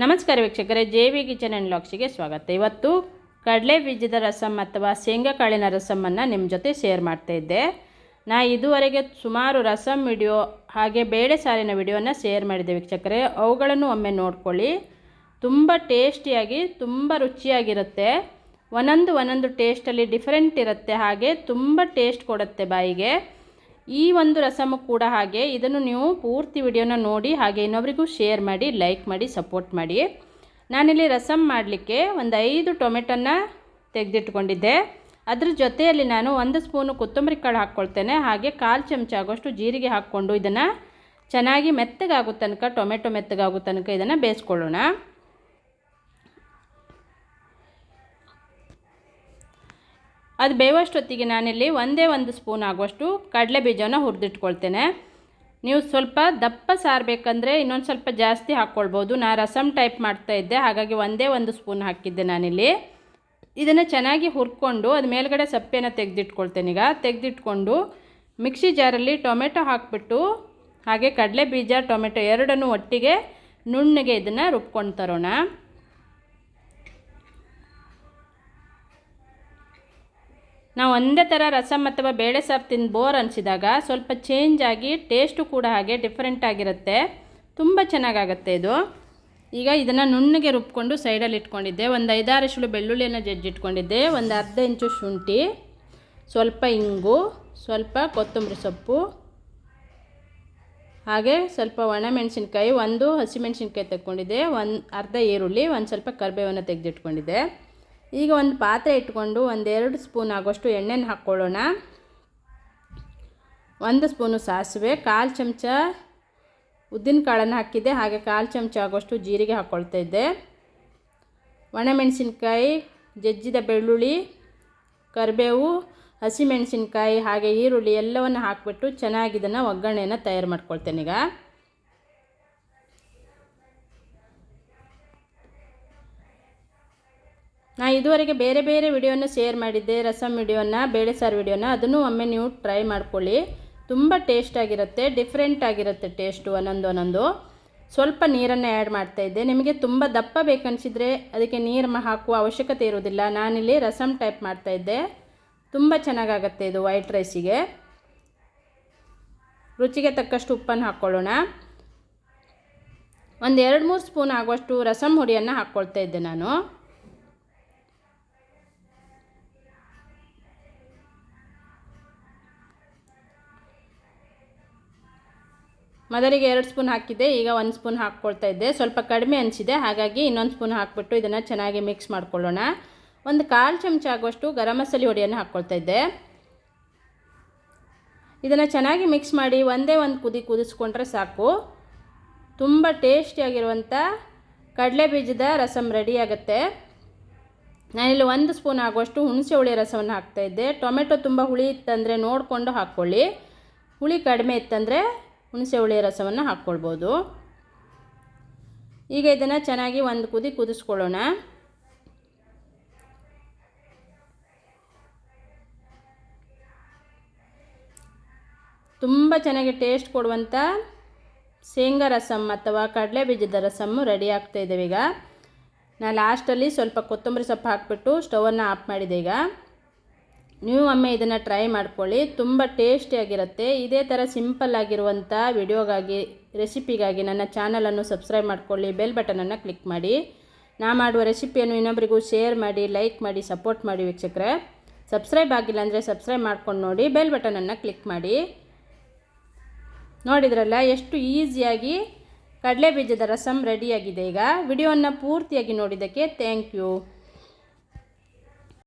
ನಮಸ್ಕಾರ ವೀಕ್ಷಕರೇ, J V kitchen and ಲಾಕ್ಸಿಗೆ ಸ್ವಾಗತ. ಇವತ್ತು ಕಡಲೆ ಬೀಜದ ರಸಮ್ ಅಥವಾ ಶೇಂಗಾ ಕಾಳಿನ ರಸಮನ್ನು ನಿಮ್ಮ ಜೊತೆ ಶೇರ್ ಮಾಡ್ತಾ ಇದ್ದೆ. ನಾ ಇದುವರೆಗೆ ಸುಮಾರು ರಸಮ್ ವಿಡಿಯೋ ಹಾಗೆ ಬೇಳೆ ಸಾರಿನ ವಿಡಿಯೋನ ಶೇರ್ ಮಾಡಿದ್ದೆ ವೀಕ್ಷಕರೇ. ಅವುಗಳನ್ನು ಒಮ್ಮೆ ನೋಡ್ಕೊಳ್ಳಿ. ತುಂಬ ಟೇಸ್ಟಿಯಾಗಿ, ತುಂಬ ರುಚಿಯಾಗಿರುತ್ತೆ. ಒಂದೊಂದು ಒಂದೊಂದು ಟೇಸ್ಟಲ್ಲಿ ಡಿಫ್ರೆಂಟ್ ಇರುತ್ತೆ. ಹಾಗೆ ತುಂಬ ಟೇಸ್ಟ್ ಕೊಡುತ್ತೆ ಬಾಯಿಗೆ. ಈ ಒಂದು ರಸಮು ಕೂಡ ಹಾಗೆ. ಇದನ್ನು ನೀವು ಪೂರ್ತಿ ವಿಡಿಯೋನ ನೋಡಿ, ಹಾಗೆ ಇನ್ನೊಬ್ರಿಗೂ ಶೇರ್ ಮಾಡಿ ಲೈಕ್ ಮಾಡಿ ಸಪೋರ್ಟ್ ಮಾಡಿ. ನಾನಿಲ್ಲಿ ರಸಮ್ ಮಾಡಲಿಕ್ಕೆ ಒಂದು ಐದು ಟೊಮೆಟೊನ ತೆಗೆದಿಟ್ಕೊಂಡಿದ್ದೆ. ಅದ್ರ ಜೊತೆಯಲ್ಲಿ ನಾನು ಒಂದು ಸ್ಪೂನು ಕೊತ್ತಂಬರಿ ಕಾಳು ಹಾಕ್ಕೊಳ್ತೇನೆ. ಹಾಗೆ ಕಾಲು ಚಮಚ ಆಗೋಷ್ಟು ಜೀರಿಗೆ ಹಾಕ್ಕೊಂಡು ಇದನ್ನು ಚೆನ್ನಾಗಿ ಮೆತ್ತಗಾಗೋ ತನಕ, ಟೊಮೆಟೊ ಮೆತ್ತಗಾಗೋ ತನಕ ಇದನ್ನು ಬೇಯಿಸ್ಕೊಳ್ಳೋಣ. ಅದು ಬೇಯುವಷ್ಟೊತ್ತಿಗೆ ನಾನಿಲ್ಲಿ ಒಂದೇ ಒಂದು ಸ್ಪೂನ್ ಆಗುವಷ್ಟು ಕಡಲೆ ಬೀಜನ ಹುರಿದಿಟ್ಕೊಳ್ತೇನೆ. ನೀವು ಸ್ವಲ್ಪ ದಪ್ಪ ಸಾರು ಬೇಕಂದರೆ ಇನ್ನೊಂದು ಸ್ವಲ್ಪ ಜಾಸ್ತಿ ಹಾಕ್ಕೊಳ್ಬೋದು. ನಾ ರಸಮ್ ಟೈಪ್ ಮಾಡ್ತಾ ಇದ್ದೆ, ಹಾಗಾಗಿ ಒಂದೇ ಒಂದು ಸ್ಪೂನ್ ಹಾಕಿದ್ದೆ ನಾನಿಲ್ಲಿ. ಇದನ್ನು ಚೆನ್ನಾಗಿ ಹುರ್ಕೊಂಡು ಅದು ಮೇಲ್ಗಡೆ ಸಪ್ಪೆನ ತೆಗೆದಿಟ್ಕೊಳ್ತೇನೆ ಈಗ. ತೆಗೆದಿಟ್ಕೊಂಡು ಮಿಕ್ಸಿ ಜಾರಲ್ಲಿ ಟೊಮೆಟೊ ಹಾಕಿಬಿಟ್ಟು, ಹಾಗೆ ಕಡಲೆ ಬೀಜ, ಟೊಮೆಟೊ ಎರಡನ್ನೂ ಒಟ್ಟಿಗೆ ನುಣ್ಣಗೆ ಇದನ್ನು ರುಬ್ಕೊಂಡು ತರೋಣ. ನಾವು ಒಂದೇ ಥರ ರಸಮ್ ಅಥವಾ ಬೇಳೆ ಸಾರು ತಿಂದು ಬೋರ್ ಅನಿಸಿದಾಗ ಸ್ವಲ್ಪ ಚೇಂಜ್ ಆಗಿ ಟೇಸ್ಟು ಕೂಡ ಹಾಗೆ ಡಿಫ್ರೆಂಟ್ ಆಗಿರುತ್ತೆ. ತುಂಬ ಚೆನ್ನಾಗಾಗತ್ತೆ ಇದು. ಈಗ ಇದನ್ನು ನುಣ್ಣಗೆ ರುಬ್ಕೊಂಡು ಸೈಡಲ್ಲಿ ಇಟ್ಕೊಂಡಿದ್ದೆ. ಒಂದು ಐದಾರು ಇಷ್ಟು ಬೆಳ್ಳುಳ್ಳಿಯನ್ನು ಜಜ್ಜಿಟ್ಕೊಂಡಿದ್ದೆ. ಒಂದು ಅರ್ಧ ಇಂಚು ಶುಂಠಿ, ಸ್ವಲ್ಪ ಇಂಗು, ಸ್ವಲ್ಪ ಕೊತ್ತಂಬರಿ ಸೊಪ್ಪು, ಹಾಗೆ ಸ್ವಲ್ಪ ಒಣಮೆಣಸಿನ್ಕಾಯಿ, ಒಂದು ಹಸಿಮೆಣಸಿನ್ಕಾಯಿ ತೆಕ್ಕೊಂಡಿದ್ದೆ. ಒಂದು ಅರ್ಧ ಈರುಳ್ಳಿ, ಒಂದು ಸ್ವಲ್ಪ ಕರಿಬೇವನ್ನು ತೆಗೆದಿಟ್ಕೊಂಡಿದ್ದೆ. ಈಗ ಒಂದು ಪಾತ್ರೆ ಇಟ್ಕೊಂಡು ಒಂದೆರಡು ಸ್ಪೂನ್ ಆಗೋಷ್ಟು ಎಣ್ಣೆನ ಹಾಕ್ಕೊಳ್ಳೋಣ. ಒಂದು ಸ್ಪೂನು ಸಾಸಿವೆ, ಕಾಲು ಚಮಚ ಉದ್ದಿನ ಕಾಳನ್ನು ಹಾಕಿದ್ದೆ, ಹಾಗೆ ಕಾಲು ಚಮಚ ಆಗೋಷ್ಟು ಜೀರಿಗೆ ಹಾಕ್ಕೊಳ್ತಾ ಇದ್ದೆ. ಒಣಮೆಣಸಿನ್ಕಾಯಿ, ಜಜ್ಜಿದ ಬೆಳ್ಳುಳ್ಳಿ, ಕರಿಬೇವು, ಹಸಿಮೆಣಸಿನ್ಕಾಯಿ, ಹಾಗೆ ಈರುಳ್ಳಿ ಎಲ್ಲವನ್ನು ಹಾಕಿಬಿಟ್ಟು ಚೆನ್ನಾಗಿ ಇದನ್ನು ಒಗ್ಗರಣೆಯನ್ನು ತಯಾರು ಮಾಡ್ಕೊಳ್ತೇನೆ ಈಗ. ನಾ ಇದುವರೆಗೆ ಬೇರೆ ಬೇರೆ ವಿಡಿಯೋನ ಶೇರ್ ಮಾಡಿದ್ದೆ ರಸಮ್ ವಿಡಿಯೋನ, ಬೇಳೆ ಸಾರು ವಿಡಿಯೋನ, ಅದನ್ನು ಒಮ್ಮೆ ನೀವು ಟ್ರೈ ಮಾಡ್ಕೊಳ್ಳಿ. ತುಂಬ ಟೇಸ್ಟ್ ಆಗಿರುತ್ತೆ ಡಿಫ್ರೆಂಟ್ ಆಗಿರುತ್ತೆ ಟೇಸ್ಟು ಒಂದೊಂದು ಒಂದೊಂದು. ಸ್ವಲ್ಪ ನೀರನ್ನು ಆ್ಯಡ್ ಮಾಡ್ತಾಯಿದ್ದೆ ನಿಮಗೆ ತುಂಬ ದಪ್ಪ ಬೇಕನ್ಸಿದ್ರೆ ಅದಕ್ಕೆ ನೀರು ಹಾಕುವ ಅವಶ್ಯಕತೆ ಇರೋದಿಲ್ಲ ನಾನಿಲ್ಲಿ ರಸಮ್ ಟೈಪ್ ಮಾಡ್ತಾ ಇದ್ದೆ. ತುಂಬ ಚೆನ್ನಾಗಾಗತ್ತೆ ಇದು ವೈಟ್ ರೈಸಿಗೆ ರುಚಿಗೆ ತಕ್ಕಷ್ಟು ಉಪ್ಪನ್ನು ಹಾಕ್ಕೊಳ್ಳೋಣ. ಒಂದು ಎರಡು ಮೂರು ಸ್ಪೂನ್ ಆಗುವಷ್ಟು ರಸಮ್ ಹುಡಿಯನ್ನು ಹಾಕ್ಕೊಳ್ತಾ ಇದ್ದೆ ನಾನು. ಮೊದಲಿಗೆ ಎರಡು ಸ್ಪೂನ್ ಹಾಕಿದ್ದೆ, ಈಗ ಒಂದು ಸ್ಪೂನ್ ಹಾಕ್ಕೊಳ್ತಾ ಇದ್ದೆ. ಸ್ವಲ್ಪ ಕಡಿಮೆ ಅನಿಸಿದೆ, ಹಾಗಾಗಿ ಇನ್ನೊಂದು ಸ್ಪೂನ್ ಹಾಕ್ಬಿಟ್ಟು ಇದನ್ನು ಚೆನ್ನಾಗಿ ಮಿಕ್ಸ್ ಮಾಡ್ಕೊಳ್ಳೋಣ. ಒಂದು ಕಾಲು ಚಮಚ ಆಗುವಷ್ಟು ಗರಂ ಮಸಾಲೆ ಹೊಡಿಯನ್ನು ಹಾಕ್ಕೊಳ್ತಾ ಇದ್ದೆ. ಇದನ್ನು ಚೆನ್ನಾಗಿ ಮಿಕ್ಸ್ ಮಾಡಿ ಒಂದೇ ಒಂದು ಕುದಿ ಕುದಿಸ್ಕೊಂಡ್ರೆ ಸಾಕು. ತುಂಬ ಟೇಸ್ಟಿಯಾಗಿರುವಂಥ ಕಡಲೆ ಬೀಜದ ರಸಮ್ ರೆಡಿ ಆಗುತ್ತೆ. ನಾನಿಲ್ಲಿ ಒಂದು ಸ್ಪೂನ್ ಆಗುವಷ್ಟು ಹುಣಸೆ ಹುಳಿ ರಸವನ್ನು ಹಾಕ್ತಾಯಿದ್ದೆ ಟೊಮೆಟೊ ತುಂಬ ಹುಳಿ ಇತ್ತಂದರೆ ನೋಡಿಕೊಂಡು ಹಾಕ್ಕೊಳ್ಳಿ. ಹುಳಿ ಕಡಿಮೆ ಇತ್ತಂದರೆ ಹುಣಸೆ ಹುಳಿ ರಸವನ್ನು ಹಾಕ್ಕೊಳ್ಬೋದು. ಈಗ ಇದನ್ನು ಚೆನ್ನಾಗಿ ಒಂದು ಕುದಿ ಕುದಿಸ್ಕೊಳ್ಳೋಣ. ತುಂಬ ಚೆನ್ನಾಗಿ ಟೇಸ್ಟ್ ಕೊಡುವಂಥ ಶೇಂಗಾ ರಸಮ್ ಅಥವಾ ಕಡಲೆ ಬೀಜದ ರಸಮ್ಮು ರೆಡಿ ಆಗ್ತಾ ಇದ್ದೇವೆ ಈಗ. ನಾನು ಲಾಸ್ಟಲ್ಲಿ ಸ್ವಲ್ಪ ಕೊತ್ತಂಬರಿ ಸೊಪ್ಪು ಹಾಕಿಬಿಟ್ಟು ಸ್ಟವನ್ನು ಆಫ್ ಮಾಡಿದೆ ಈಗ. ನೀವು ಒಮ್ಮೆ ಇದನ್ನು ಟ್ರೈ ಮಾಡ್ಕೊಳ್ಳಿ. ತುಂಬ ಟೇಸ್ಟಿಯಾಗಿರುತ್ತೆ ಇದೇ ಥರ ಸಿಂಪಲ್ ಆಗಿರುವಂಥ ವಿಡಿಯೋಗಾಗಿ ರೆಸಿಪಿಗಾಗಿ ನನ್ನ ಚಾನಲನ್ನು ಸಬ್ಸ್ಕ್ರೈಬ್ ಮಾಡ್ಕೊಳ್ಳಿ. ಬೆಲ್ ಬಟನನ್ನು ಕ್ಲಿಕ್ ಮಾಡಿ. ನಾ ಮಾಡುವ ರೆಸಿಪಿಯನ್ನು ಇನ್ನೊಬ್ಬರಿಗೂ ಶೇರ್ ಮಾಡಿ ಲೈಕ್ ಮಾಡಿ ಸಪೋರ್ಟ್ ಮಾಡಿ ವೀಕ್ಷಕರೇ. ಸಬ್ಸ್ಕ್ರೈಬ್ ಆಗಿಲ್ಲ ಅಂದರೆ ಸಬ್ಸ್ಕ್ರೈಬ್ ಮಾಡ್ಕೊಂಡು ನೋಡಿ. ಬೆಲ್ ಬಟನನ್ನು ಕ್ಲಿಕ್ ಮಾಡಿ. ನೋಡಿದ್ರಲ್ಲ, ಎಷ್ಟು ಈಸಿಯಾಗಿ ಕಡಲೆ ಬೀಜದ ರಸಮ್ ರೆಡಿಯಾಗಿದೆ ಈಗ. ವಿಡಿಯೋವನ್ನು ಪೂರ್ತಿಯಾಗಿ ನೋಡಿದ್ದಕ್ಕೆ ಥ್ಯಾಂಕ್ ಯು